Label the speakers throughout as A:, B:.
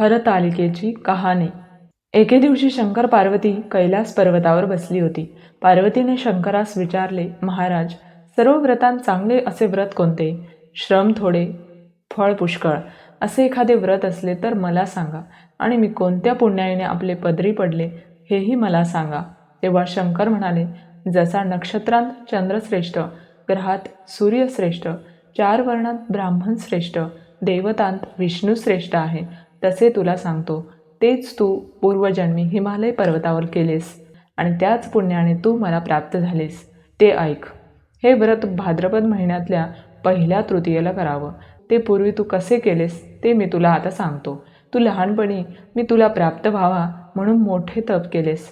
A: हरतालिकेची कहाणी. एके दिवशी शंकर पार्वती कैलास पर्वतावर बसली होती. पार्वतीने शंकरास विचारले महाराज सर्व व्रतांत चांगले असे व्रत कोणते? श्रम थोडे फळ पुष्कळ. असे एखादे व्रत असले तर मला सांगा. आणि मी कोणत्या पुण्याईने आपले पदरी पडले हेही मला सांगा. तेव्हा शंकर म्हणाले जसा नक्षत्रांत चंद्रश्रेष्ठ ग्रहात सूर्यश्रेष्ठ चार वर्णात ब्राह्मण श्रेष्ठ देवतांत विष्णू श्रेष्ठ आहे. तसे तुला सांगतो. तेच तू पूर्वजन्मी हिमालय पर्वतावर केलेस आणि त्याच पुण्याने तू मला प्राप्त झालेस. ते ऐक. हे व्रत भाद्रपद महिन्यातल्या पहिल्या तृतीयेला करावं. ते पूर्वी तू कसे केलेस ते मी तुला आता सांगतो. तू लहानपणी मी तुला प्राप्त व्हावा म्हणून मोठे तप केलेस.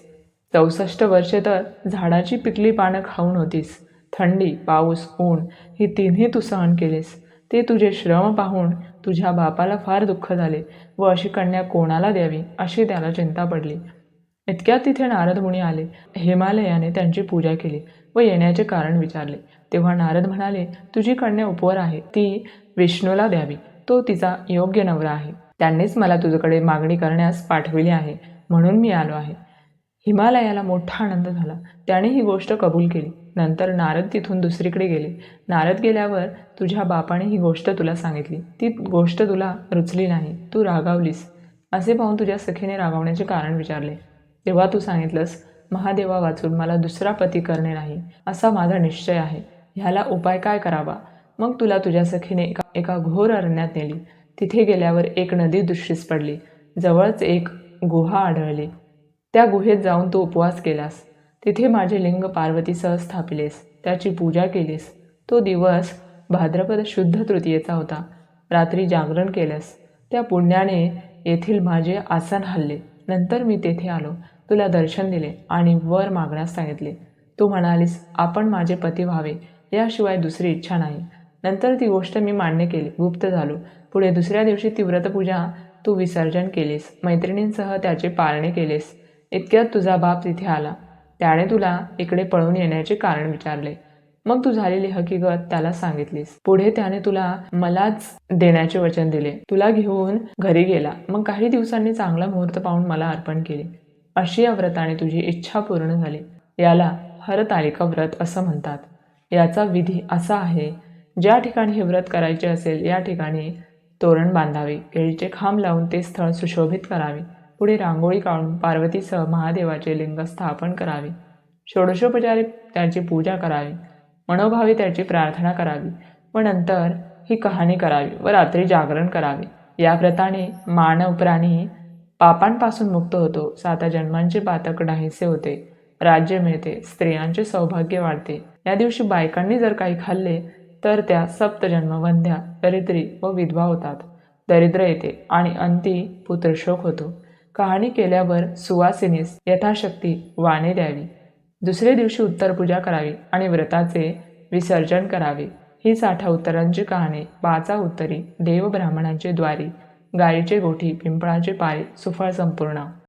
A: चौसष्ट वर्षे तर झाडाची पिकली पानं खाऊन होतीस. थंडी पाऊस ऊन ही तिन्ही तू सहन केलेस. ते तुझे श्रम पाहून तुझ्या बापाला फार दुःख झाले व अशी कन्या कोणाला द्यावी अशी त्याला चिंता पडली. इतक्यात तिथे नारद मुनी आले. हिमालयाने त्यांची पूजा केली व येण्याचे कारण विचारले. तेव्हा नारद म्हणाले तुझी कन्या उपवर आहे. ती विष्णूला द्यावी. तो तिचा योग्य नवरा आहे. त्यांनीच मला तुझ्याकडे मागणी करण्यास पाठविली आहे. म्हणून मी आलो आहे. हिमालयाला मोठा आनंद झाला. त्याने ही गोष्ट कबूल केली. नंतर नारद तिथून दुसरीकडे गेले. नारद गेल्यावर तुझ्या बापाने ही गोष्ट तुला सांगितली. ती गोष्ट तुला रुचली नाही. तू रागावलीस. असे पाहून तुझ्या सखीने रागावण्याचे कारण विचारले. तेव्हा तू सांगितलंस महादेवा वाचून मला दुसरा पती करणे नाही. असा माझा निश्चय आहे. ह्याला उपाय काय करावा? मग तुला तुझ्या सखीने एका एका घोर अरण्यात नेली. तिथे गेल्यावर एक नदी दृष्टीस पडली. जवळच एक गुहा आढळली. त्या गुहेत जाऊन तू उपवास केलास. तिथे माझे लिंग पार्वतीसह स्थापिलेस. त्याची पूजा केलीस. तो दिवस भाद्रपद शुद्ध तृतीयेचा होता. रात्री जागरण केलंस. त्या पुण्याने येथील माझे आसन हल्ले. नंतर मी तेथे आलो. तुला दर्शन दिले आणि वर मागण्यास सांगितले. तू म्हणालीस आपण माझे पती व्हावे. याशिवाय दुसरी इच्छा नाही. नंतर ती गोष्ट मी मान्य केली. गुप्त झालो. पुढे दुसऱ्या दिवशी ती व्रतपूजा तू विसर्जन केलीस. मैत्रिणींसह त्याचे पाळणे केलेस. इतक्यात तुझा बाप तिथे आला. त्याने तुला इकडे पळून येण्याचे कारण विचारले. मग तू झालेली हकीकत त्याला सांगितलीस. पुढे त्याने तुला मलाच देण्याचे वचन दिले. तुला घेऊन घरी गेला. मग काही दिवसांनी चांगला मुहूर्त पाहून मला अर्पण केले. अशी या व्रताने तुझी इच्छा पूर्ण झाली. याला हरतालिका व्रत असं म्हणतात. याचा विधी असा आहे ज्या ठिकाणी हे व्रत करायचे असेल या ठिकाणी तोरण बांधावे. केळीचे खांब लावून ते स्थळ सुशोभित करावे. पुढे रांगोळी काढून पार्वतीसह महादेवाचे लिंग स्थापन करावे. षोडशोपचारे त्याची पूजा करावी. मनोभावे त्याची प्रार्थना करावी व नंतर ही कहाणी करावी व रात्री जागरण करावे. या व्रताने मानव प्राणी पापांपासून मुक्त होतो. साता जन्मांचे पातक नाहीसे होते. राज्य मिळते. स्त्रियांचे सौभाग्य वाढते. या दिवशी बायकांनी जर काही खाल्ले तर त्या सप्तजन्म वंध्या दरिद्री व विधवा होतात. दरिद्र येते आणि अंती पुत्रशोक होतो. कहाणी केल्यावर सुवासिनीस यथाशक्ती वाणे द्यावी. दुसरे दिवशी उत्तरपूजा करावी आणि व्रताचे विसर्जन करावे. ही साठा उत्तरांची कहाणी पाचा उत्तरी देव ब्राह्मणांचे द्वारी गायीचे गोठी पिंपळाचे पाय सुफळ संपूर्ण.